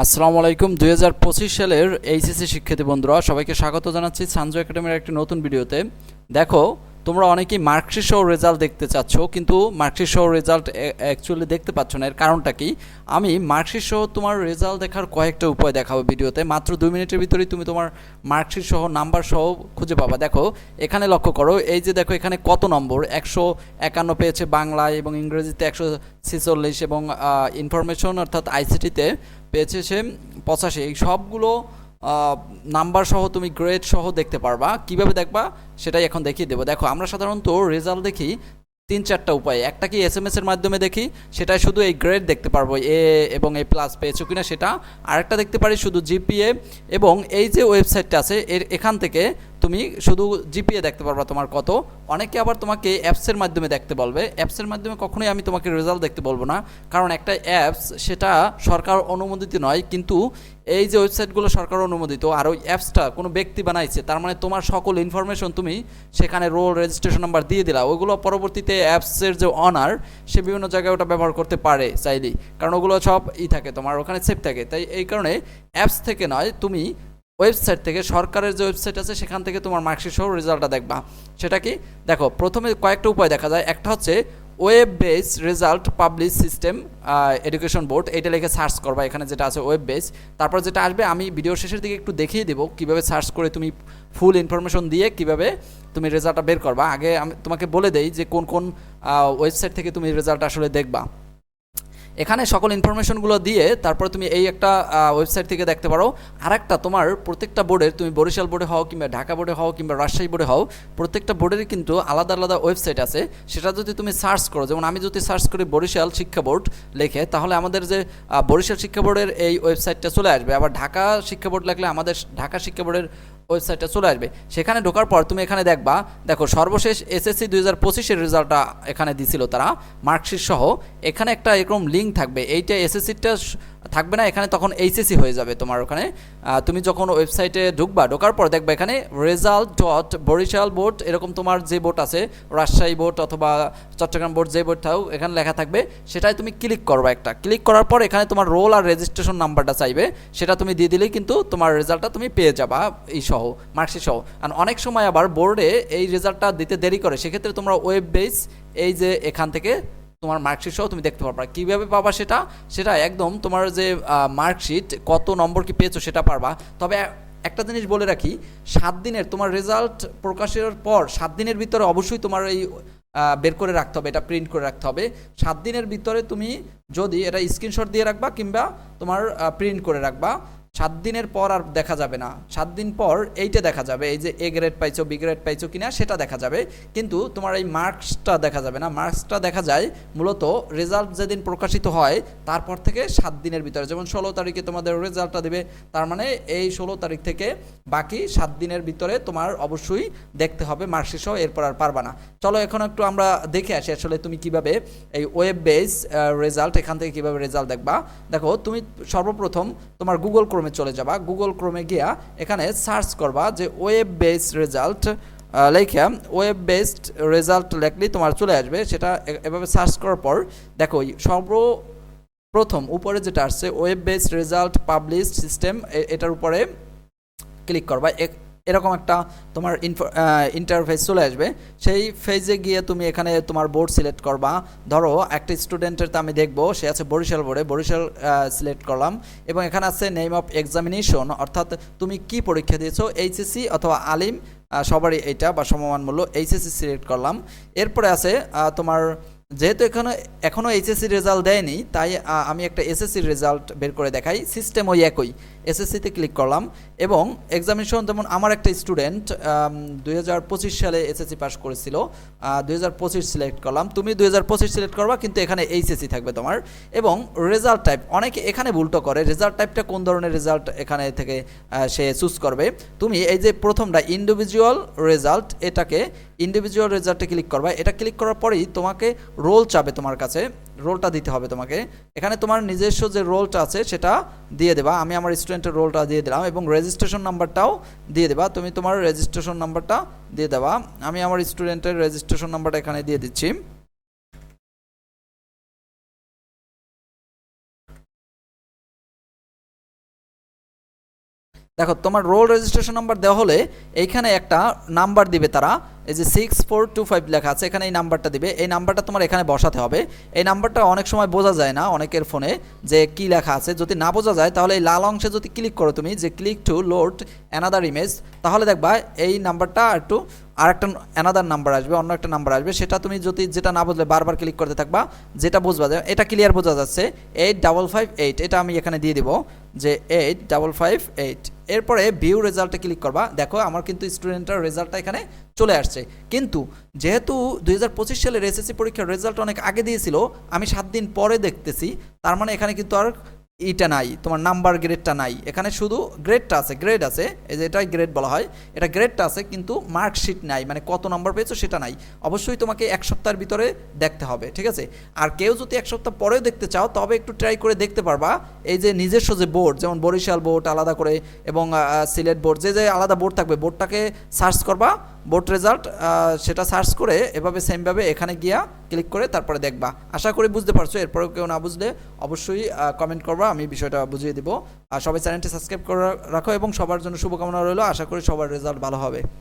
আসসালামু আলাইকুম। দুই হাজার পঁচিশ সালের এইচএসসি শিক্ষার্থী বন্ধুরা, সবাইকে স্বাগত জানাচ্ছি সানজু একাডেমির একটি নতুন ভিডিওতে। দেখো, তোমরা অনেকেই মার্কশিট সহ রেজাল্ট দেখতে চাচ্ছ, কিন্তু মার্কশিট সহ রেজাল্ট অ্যাকচুয়ালি দেখতে পাচ্ছ না। এর কারণটা কি? আমি মার্কশিট সহ তোমার রেজাল্ট দেখার কয়েকটা উপায় দেখাবো ভিডিওতে। মাত্র দুই মিনিটের ভিতরেই তুমি তোমার মার্কশিট সহ, নাম্বার সহ খুঁজে পাবা। দেখো, এখানে লক্ষ্য করো, এই যে দেখো, এখানে কত নম্বর? একশো একান্ন পেয়েছে বাংলায় এবং ইংরেজিতে একশো ছেচল্লিশ এবং ইনফরমেশন অর্থাৎ আইসিটিতে পেয়েছে সে পঁচাশি। এই সবগুলো নাম্বার সহ তুমি গ্রেড সহ দেখতে পারবা। কীভাবে দেখবা? সেটাই এখন দেখিয়ে দেবো। দেখো, আমরা সাধারণত রেজাল্ট দেখি তিন, চারটা উপায়। একটা কি এস এম এর মাধ্যমে দেখি, সেটাই শুধু এই গ্রেড দেখতে পারব, এ এবং এ প্লাস পেয়েছ কিনা সেটা। আরেকটা দেখতে পারি শুধু জিপিএ এবং এই যে ওয়েবসাইটটা আছে, এর এখান থেকে তুমি শুধু জিপিএ দেখতে পারবা তোমার কত, অনেকে আবার তোমাকে অ্যাপসের মাধ্যমে দেখতে বলবে। অ্যাপসের মাধ্যমে কখনোই আমি তোমাকে রেজাল্ট দেখতে বলব না, কারণ একটা অ্যাপস সেটা সরকার অনুমোদিত নয়, কিন্তু এই যে ওয়েবসাইটগুলো সরকার অনুমোদিত আর ওই অ্যাপসটা কোনো ব্যক্তি বানাইছে, তার মানে তোমার সকল ইনফরমেশন তুমি সেখানে রোল রেজিস্ট্রেশন নাম্বার দিয়ে দিলা ওইগুলো পরবর্তীতে অ্যাপসের যে অনার সে বিভিন্ন জায়গায় ওটা ব্যবহার করতে পারে চাইলেই, কারণ ওগুলো সব ই থাকে, তোমার ওখানে সেফ থাকে। তাই এই কারণে অ্যাপস থেকে নয়, তুমি ওয়েবসাইট থেকে, সরকারের যে ওয়েবসাইট আছে, সেখান থেকে তোমার মার্কশিট সহ রেজাল্টটা দেখবা। সেটা কি? দেখো, প্রথমে কয়েকটা উপায় দেখা যায়। একটা হচ্ছে web base result publish system education board এটা লিখে সার্চ করবা এখানে যেটা আছে ওয়েব বেস তারপর যেটা আসবে, আমি ভিডিও শেষের দিকে একটু দেখিয়ে দেবো, কীভাবে সার্চ করে তুমি ফুল ইনফরমেশন দিয়ে কীভাবে তুমি রেজাল্টটা বের করবা। আগে আমি তোমাকে বলে দেই যে কোন কোন ওয়েবসাইট থেকে তুমি রেজাল্ট আসলে দেখবা। এখানে সকল ইনফরমেশনগুলো দিয়ে তারপরে তুমি এই একটা ওয়েবসাইট থেকে দেখতে পারো। আর একটা তোমার প্রত্যেকটা বোর্ডের তুমি বরিশাল বোর্ডে হও কিংবা ঢাকা বোর্ডে হও কিংবা রাজশাহী বোর্ডে হও, প্রত্যেকটা বোর্ডেরই কিন্তু আলাদা আলাদা ওয়েবসাইট আছে। সেটা যদি তুমি সার্চ করো, যেমন আমি যদি সার্চ করি বরিশাল শিক্ষা বোর্ড লেখে, তাহলে আমাদের যে বরিশাল শিক্ষা বোর্ডের এই ওয়েবসাইটটা চলে আসবে। আবার ঢাকা শিক্ষা বোর্ড লাগলে আমাদের ঢাকা শিক্ষা বোর্ডের ওয়েবসাইটটা চলে আসবে। সেখানে ঢোকার পর তুমি এখানে দেখবা, দেখো সর্বশেষ এসএসসি দুই হাজার পঁচিশের রেজাল্টটা এখানে দিছিল তারা মার্কশিট সহ এখানে একটা এরকম লিঙ্ক থাকবে, এইটা এসএসসিটা থাকবে না, এখানে তখন এইচএসি হয়ে যাবে তোমার ওখানে। তুমি যখন ওয়েবসাইটে ঢুকবা, ঢোকার পর দেখবা এখানে রেজাল্ট ডট বরিশাল বোর্ড এরকম তোমার যে বোর্ড আছে, রাজশাহী বোর্ড অথবা চট্টগ্রাম বোর্ড যে বোর্ড থাও এখানে লেখা থাকবে। সেটাই তুমি ক্লিক করবা একটা। ক্লিক করার পর এখানে তোমার রোল আর রেজিস্ট্রেশন নাম্বারটা চাইবে। সেটা তুমি দিয়ে দিলেই কিন্তু তোমার রেজাল্টটা তুমি পেয়ে যাবা এই সহ মার্কশিট সহ। আর অনেক সময় আবার বোর্ডে এই রেজাল্টটা দিতে দেরি করে। সেক্ষেত্রে তোমরা ওয়েব বেস এই যে এখান থেকে তোমার মার্কশিট সহ তুমি দেখতে পারবা। কীভাবে পাবা সেটা? সেটা একদম তোমার যে মার্কশিট কত নম্বর কি পেয়েছ সেটা পারবা। তবে একটা জিনিস বলে রাখি, সাত দিনের তোমার রেজাল্ট প্রকাশের পর, সাত দিনের ভিতরে অবশ্যই তোমার এই বের করে রাখতে হবে, এটা প্রিন্ট করে রাখতে হবে। সাত দিনের ভিতরে তুমি যদি এটা স্ক্রিনশট দিয়ে রাখবা কিংবা তোমার প্রিন্ট করে রাখবা সাত দিনের পর আর দেখা যাবে না। সাত দিন পর এইটা দেখা যাবে, এই যে এ গ্রেড পাইছো বি গ্রেড পাইছো কিনা সেটা দেখা যাবে। কিন্তু তোমার এই মার্কসটা দেখা যাবে না। মার্কসটা দেখা যায় মূলত রেজাল্ট যেদিন প্রকাশিত হয়, তারপর থেকে সাত দিনের ভিতরে। যেমন ষোলো তারিখে তোমাদের রেজাল্টটা দেবে, তার মানে এই ষোলো তারিখ থেকে বাকি সাত দিনের ভিতরে তোমার অবশ্যই দেখতে হবে মার্কশিট সহ এরপর আর পারবা না। চলো এখন একটু আমরা দেখে আসি আসলে তুমি কীভাবে এই ওয়েব বেস রেজাল্ট এখান থেকে কীভাবে রেজাল্ট দেখবা। দেখো, তুমি সর্বপ্রথম তোমার গুগল ক্রোমে চলে যাবা গুগল ক্রোমে গিয়া এখানে সার্চ করবা যে ওয়েব বেসড রেজাল্ট লেখা ওয়েব বেসড রেজাল্ট লেখলেই তোমার চলে আসবে, সেটা এভাবে সার্চ করার পর দেখো সর্ব প্রথম উপরে যেটা আসছে web based result publish system এটার উপরে ক্লিক করবা। এরকম একটা তোমার ইন্টারফেস চলে আসবে। সেই ফেজে গিয়ে তুমি এখানে তোমার বোর্ড সিলেক্ট করবা। ধরো, একটা স্টুডেন্টের তো আমি দেখব, সে আছে বরিশাল বোর্ডে বরিশাল সিলেক্ট করলাম। এবং এখানে আছে নেম অফ এক্সামিনেশন অর্থাৎ তুমি কি পরীক্ষা দিয়েছ? এইচএসসি অথবা আলিম? সবারই এটা বা সমমান মূল্য এইচএসসি সিলেক্ট করলাম। এরপরে আছে তোমার যেহেতু এখানে এখনও এইচএসসি রেজাল্ট দেয়নি, তাই আমি একটা এসএসসির রেজাল্ট বের করে দেখাই। সিস্টেম ওই একই। এসএসসিতে ক্লিক করলাম এবং এক্সামিনেশন যেমন আমার একটা স্টুডেন্ট দুই হাজার পঁচিশ সালে এসএসসি পাস করেছিল। দুই হাজার পঁচিশ সিলেক্ট করলাম। তুমি দুই হাজার পঁচিশ সিলেক্ট করবা, কিন্তু এখানে এইচএসসি থাকবে তোমার। এবং রেজাল্ট টাইপ অনেকে এখানে ভুলটো করে। রেজাল্ট টাইপটা কোন ধরনের রেজাল্ট এখানে থেকে সে চুজ করবে। তুমি এই যে প্রথমটা ইন্ডিভিজুয়াল রেজাল্ট এটাকে ইন্ডিভিজুয়াল রেজাল্টে ক্লিক করবা। এটা ক্লিক করার পরেই তোমাকে রোল চাবে তোমার কাছে। রোলটা দিতে হবে তোমাকে। এখানে তোমার নিজস্ব যে রোলটা আছে, সেটা দিয়ে দেবা। আমি আমার স্টুডেন্টের রোলটা দিয়ে দিলাম এবং রেজিস্ট্রেশন নাম্বারটাও দিয়ে দেবা। তুমি তোমার রেজিস্ট্রেশন নাম্বারটা দিয়ে দেবা। আমি আমার স্টুডেন্টের রেজিস্ট্রেশন নাম্বারটা এখানে দিয়ে দিচ্ছি। দেখো, তোমার রোল রেজিস্ট্রেশন নাম্বার দেওয়া হলে এইখানে একটা নাম্বার দিবে তারা। এই যে সিক্স ফোর টু ফাইভ লেখা আছে, এখানে এই নাম্বারটা দিবে। এই নাম্বারটা তোমার এখানে বসাতে হবে। এই নাম্বারটা অনেক সময় বোঝা যায় না অনেকের ফোনে যে কি লেখা আছে। যদি না বোঝা যায়, তাহলে এই লাল অংশে যদি ক্লিক করো তুমি, যে click to load another image তাহলে দেখবা এই নাম্বারটা একটু আর একটা অ্যানাদার নাম্বার আসবে, অন্য একটা নাম্বার আসবে। সেটা তুমি যদি যেটা না বুঝলে, বারবার ক্লিক করতে থাকবা, যেটা বুঝবা এটা ক্লিয়ার বোঝা যাচ্ছে এইট ডাবল ফাইভ এইট এটা আমি এখানে দিয়ে দিব। যে এইট ডাবল ফাইভ এইট এরপরে ভিউ রেজাল্টে ক্লিক করবা। দেখো, আমার কিন্তু স্টুডেন্টের রেজাল্টটা এখানে চলে আসছে। কিন্তু যেহেতু দুই হাজার পঁচিশ সালের এসএসসি পরীক্ষার রেজাল্ট অনেক আগে দিয়েছিল, আমি সাত দিন পরে দেখতেছি। তার মানে এখানে কিন্তু আর ইটা নাই, তোমার নাম্বার গ্রেডটা নাই। এখানে শুধু গ্রেডটা আছে গ্রেড আছে, এই যে এটাই গ্রেড বলা হয়। এটা গ্রেডটা আছে, কিন্তু মার্কশিট নাই মানে কত নাম্বার পেয়েছ সেটা নাই। অবশ্যই তোমাকে এক সপ্তাহের ভিতরে দেখতে হবে, ঠিক আছে? আর কেউ যদি এক সপ্তাহ পরেও দেখতে চাও, তবে একটু ট্রাই করে দেখতে পারবা। এই যে নিজস্ব যে বোর্ড, যেমন বরিশাল বোর্ড আলাদা করে এবং সিলেট বোর্ড, যে যে আলাদা বোর্ড থাকবে, বোর্ডটাকে সার্চ করবা, বোর্ড রেজাল্ট সেটা সার্চ করে এভাবে সেমভাবে এখানে গিয়া ক্লিক করে তারপরে দেখবা। আশা করি বুঝতে পারছ, এরপরেও কেউ না বুঝলে অবশ্যই কমেন্ট করবা, আমি বিষয়টা বুঝিয়ে দিব। আর সবাই চ্যানেলটি সাবস্ক্রাইব করে রাখো এবং সবার জন্য শুভকামনা রইল। আশা করি সবার রেজাল্ট ভালো হবে।